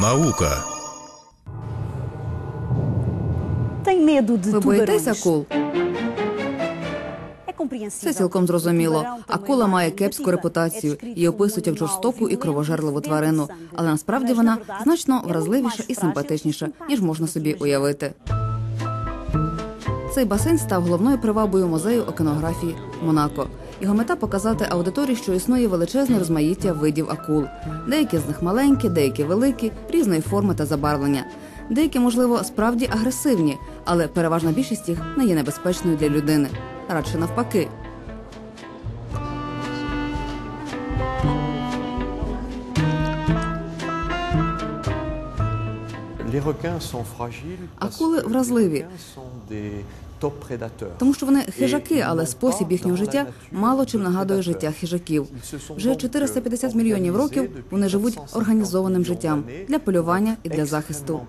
Наука. Tem medo de Ви боїтеся акул? Це цілком зрозуміло. Акула має кепську репутацію. Її описують як жорстоку і кровожерливу тварину, але насправді вона значно вразливіша і симпатичніша, ніж можна собі уявити. Цей басейн став головною привабою музею океанографії Монако. Його мета показати аудиторії, що існує величезне розмаїття видів акул. Деякі з них маленькі, деякі великі, різної форми та забарвлення. Деякі, можливо, справді агресивні, але переважна більшість їх не є небезпечною для людини. Радше навпаки. Акули вразливі. Тому що вони хижаки, але спосіб їхнього життя мало чим нагадує життя хижаків. Вже 450 мільйонів років вони живуть організованим життям для полювання і для захисту.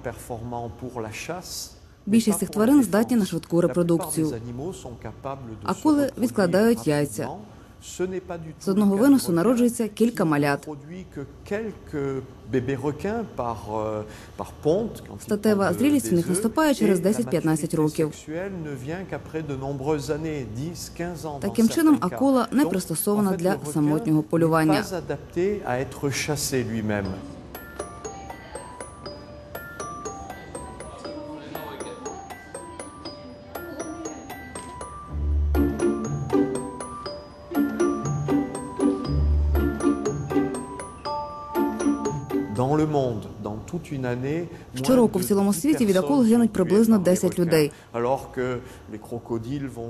Більшість цих тварин здатні на швидку репродукцію. Акули відкладають яйця. З одного виносу народжується кілька малят. Статева зрілість в них наступає через 10-15 років. Таким чином, акула не пристосована для самотнього полювання. Щороку в цілому світі від акул гинуть приблизно 10 людей.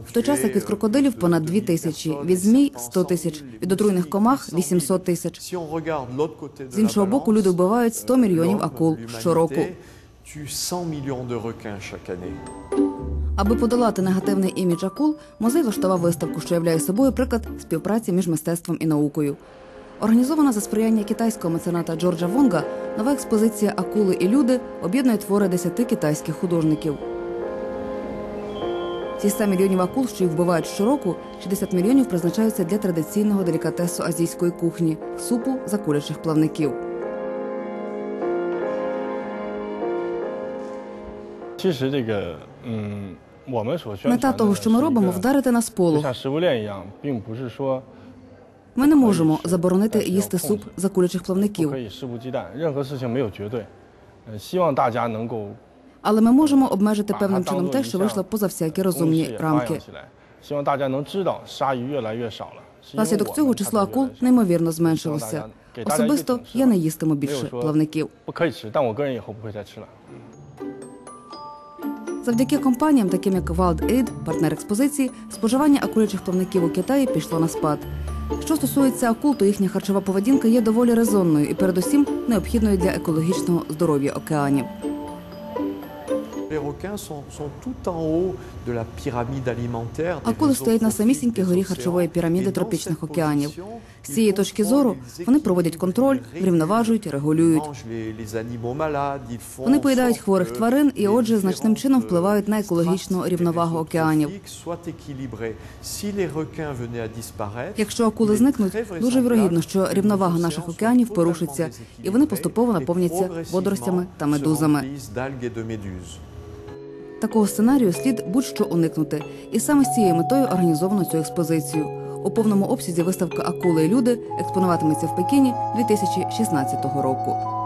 В той час, як від крокодилів понад 2 тисячі, від змій 100 тисяч, від отруйних комах 800 тисяч. З іншого боку, люди вбивають 100 мільйонів акул щороку. Аби подолати негативний імідж акул, музей влаштував виставку, що являє собою приклад співпраці між мистецтвом і наукою. Організована за сприяння китайського мецената Джорджа Вонга, нова експозиція Акули і люди об'єднує твори десяти китайських художників. Ці 100 мільйонів акул, що їх вбивають щороку, 60 мільйонів призначаються для традиційного делікатесу азійської кухні супу закулячих плавників. Мета того, що ми робимо, вдарити на сполох. Ми не можемо заборонити їсти суп за кулячих плавників. Але ми можемо обмежити певним чином те, що вийшло поза всякі розумні рамки. Наслідок цього число акул неймовірно зменшилося. Особисто я не їстиму більше плавників. Завдяки компаніям, таким як WildAid, партнер експозиції, споживання акулячих плавників у Китаї пішло на спад. Що стосується акул, то їхня харчова поведінка є доволі резонною і, передусім, необхідною для екологічного здоров'я океанів. Акули стоять на самісінькій горі харчової піраміди тропічних океанів. З цієї точки зору вони проводять контроль, врівноважують, регулюють. Вони поїдають хворих тварин і, отже, значним чином впливають на екологічну рівновагу океанів. Якщо акули зникнуть, дуже вірогідно, що рівновага наших океанів порушиться, і вони поступово наповняться водоростями та медузами. Такого сценарію слід будь-що уникнути, і саме з цією метою організовано цю експозицію. У повному обсязі виставка Акули і люди експонуватиметься в Пекіні 2016 року.